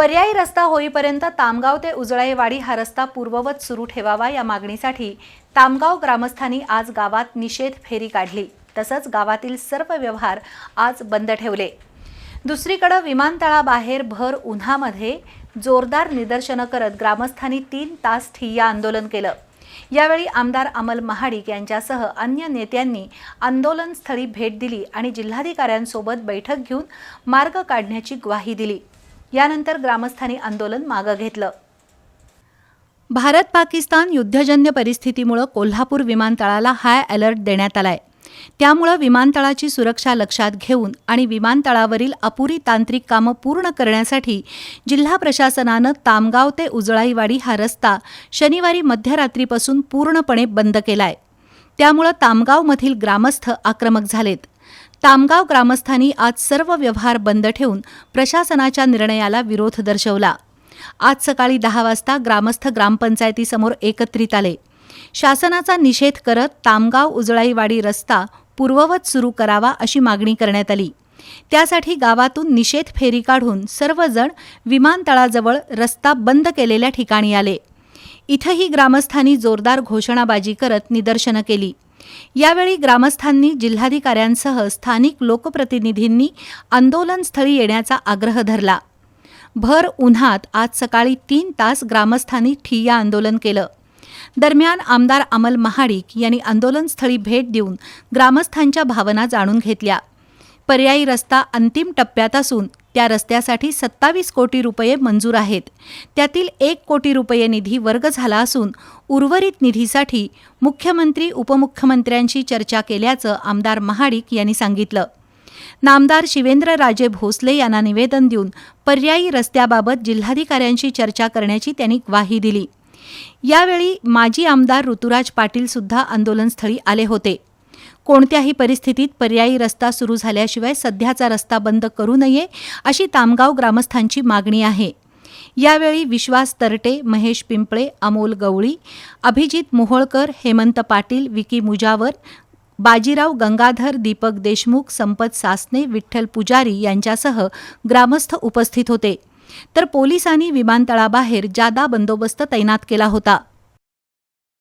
पर्यायी रस्ता होईपर्यंत तामगाव ते उजळाईवाडी हा रस्ता पूर्ववत सुरू ठेवावा या मागणीसाठी तामगाव ग्रामस्थांनी आज गावात निषेध फेरी काढली. तसंच गावातील सर्व व्यवहार आज बंद ठेवले. दुसरीकडं विमानतळाबाहेर भर उन्हामध्ये जोरदार निदर्शनं करत ग्रामस्थांनी तीन तास ठिय्या आंदोलन केलं. यावेळी आमदार अमल महाडिक यांच्यासह अन्य नेत्यांनी आंदोलनस्थळी भेट दिली आणि जिल्हाधिकाऱ्यांसोबत बैठक घेऊन मार्ग काढण्याची ग्वाही दिली. यानंतर ग्रामस्थांनी आंदोलन मागं घेतलं. भारत पाकिस्तान युद्धजन्य परिस्थितीमुळे कोल्हापूर विमानतळाला हाय अलर्ट देण्यात आलाय. त्यामुळं विमानतळाची सुरक्षा लक्षात घेऊन आणि विमानतळावरील अपुरी तांत्रिक कामं पूर्ण करण्यासाठी जिल्हा प्रशासनानं तामगाव ते उजळाईवाडी हा रस्ता शनिवारी मध्यरात्रीपासून पूर्णपणे बंद केलाय. त्यामुळं तामगावमधील ग्रामस्थ आक्रमक झालेत. तामगाव ग्रामस्थांनी आज सर्व व्यवहार बंद ठेवून प्रशासनाच्या निर्णयाला विरोध दर्शवला. आज सकाळी दहा वाजता ग्रामस्थ ग्रामपंचायतीसमोर एकत्रित आले. शासनाचा निषेध करत तामगाव उजळाईवाडी रस्ता पूर्ववत सुरू करावा अशी मागणी करण्यात आली. त्यासाठी गावातून निषेध फेरी काढून सर्वजण विमानतळाजवळ रस्ता बंद केलेल्या ठिकाणी आले. इथंही ग्रामस्थांनी जोरदार घोषणाबाजी करत निदर्शनं केली. यावेळी ग्रामस्थांनी जिल्हाधिकाऱ्यांसह स्थानिक लोकप्रतिनिधींनी आंदोलनस्थळी येण्याचा आग्रह धरला. भर उन्हात आज सकाळी तीन तास ग्रामस्थांनी ठिय्या आंदोलन केलं. दरम्यान आमदार अमल महाडिक यांनी आंदोलनस्थळी भेट देऊन ग्रामस्थांच्या भावना जाणून घेतल्या. पर्यायी रस्ता अंतिम टप्प्यात असून त्या रस्त्यासाठी सत्तावीस कोटी रुपये मंजूर आहेत. त्यातील एक कोटी रुपये निधी वर्ग झाला असून उर्वरित निधीसाठी मुख्यमंत्री उपमुख्यमंत्र्यांशी चर्चा केल्याचं आमदार महाडिक यांनी सांगितलं. नामदार शिवेंद्रराजे भोसले यांना निवेदन देऊन पर्यायी रस्त्याबाबत जिल्हाधिकाऱ्यांशी चर्चा करण्याची त्यांनी ग्वाही दिली. यावेळी माजी आमदार ऋतुराज पाटील सुद्धा आंदोलनस्थळी आले होते. कोणत्याही परिस्थितीत पर्यायी रस्ता सुरू झाल्याशिवाय सध्याचा रस्ता बंद करू नये अशी तामगाव ग्रामस्थांची मागणी आहे. यावेळी विश्वास तरटे महेश पिंपळे अमोल गवळी अभिजित मोहोळकर हेमंत पाटील विकी मुजावर बाजीराव गंगाधर दीपक देशमुख संपत सासने विठ्ठल पुजारी यांच्यासह ग्रामस्थ उपस्थित होते. तर पोलिसांनी विमानतळाबाहेर जादा बंदोबस्त तैनात केला होता.